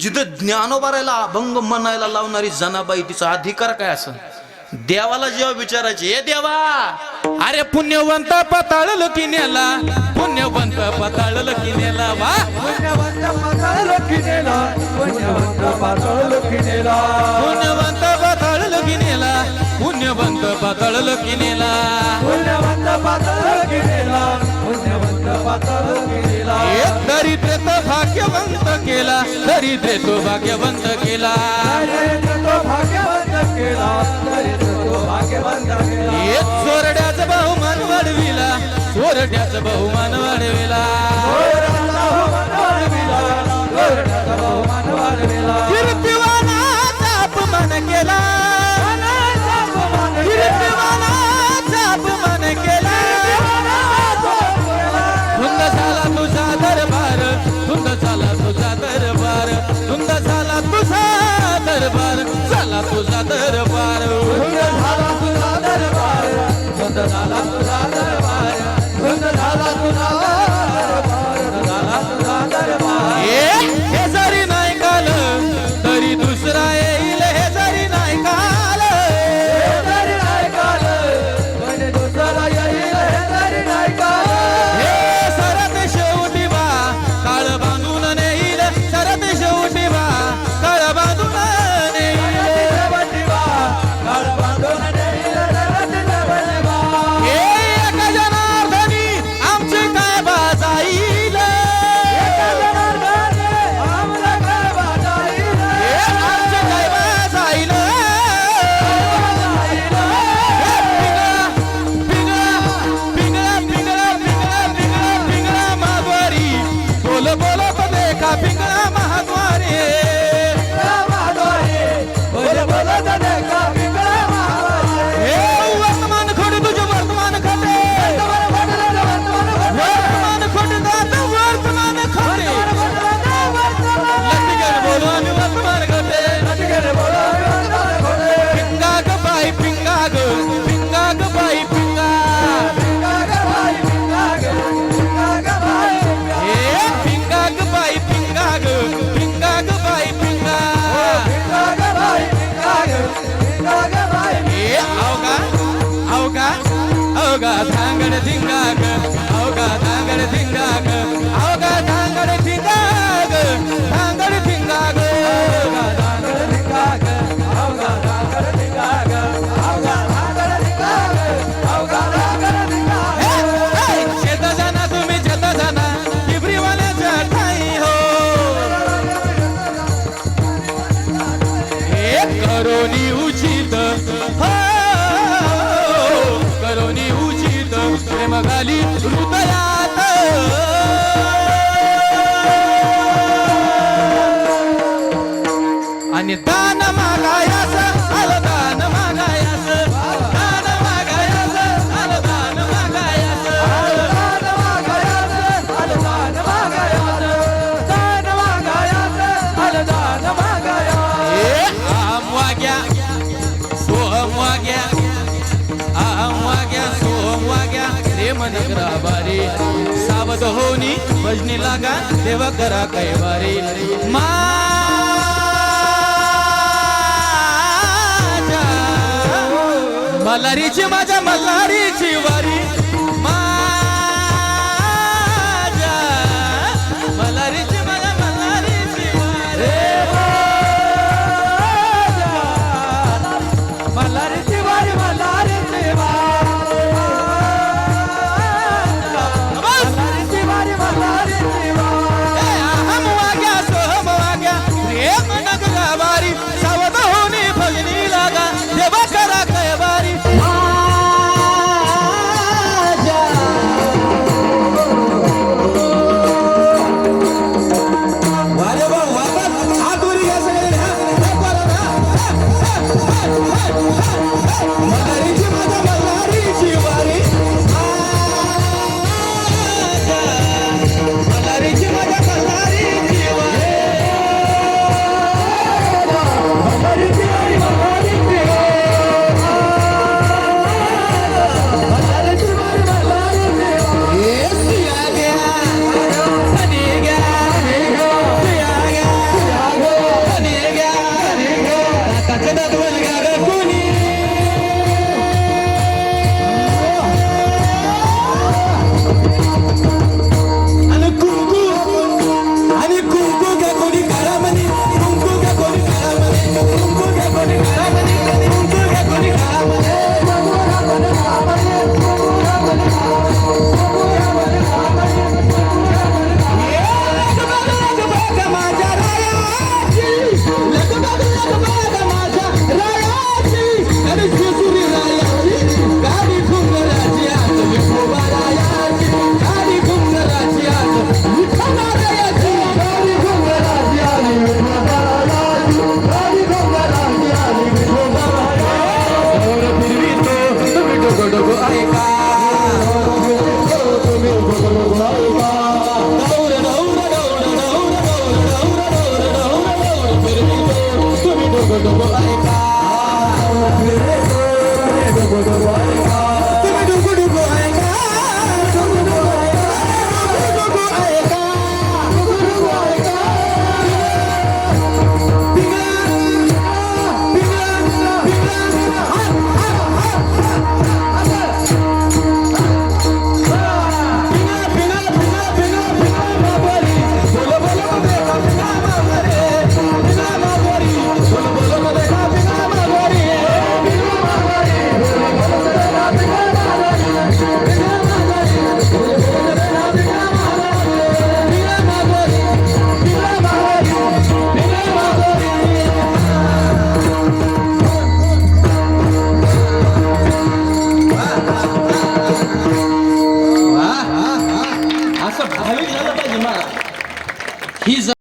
जिथं ज्ञानोबारायला अभंग म्हणायला लावणारी जनाबाई तिचा अधिकार काय असं देवाला जेव्हा विचारायचे हे देवा अरे पुण्यवंत पताळल की नेला पुण्यवंत पताळल की नेला वा. पुण्यवंत पताळल की नेला पुण्यवंत पताळल की नेला. पुण्यवंत पताळल की नेला पुण्यवंत पताळल की नेला. पुण्यवंत पताळल की नेला पुण्यवंत पताळल की दरिद्रे तो भाग्यवंत केला. तो भाग्यवंत केला तो भाग्यवंत केला चोरड्याच बहुमान वाढविला. चोरड्याच बहुमान वाढविला. Tô de capim capingama अवघा धांगड धिंगाग अवघा धांगड धिंगाग अवघा बघाली हृदयात. आणि दान मागायचं. नगराबारी सावध होनी भजनी लागा देव करा कैवारी। मा मलारीची माझ्या मलारीची वारी।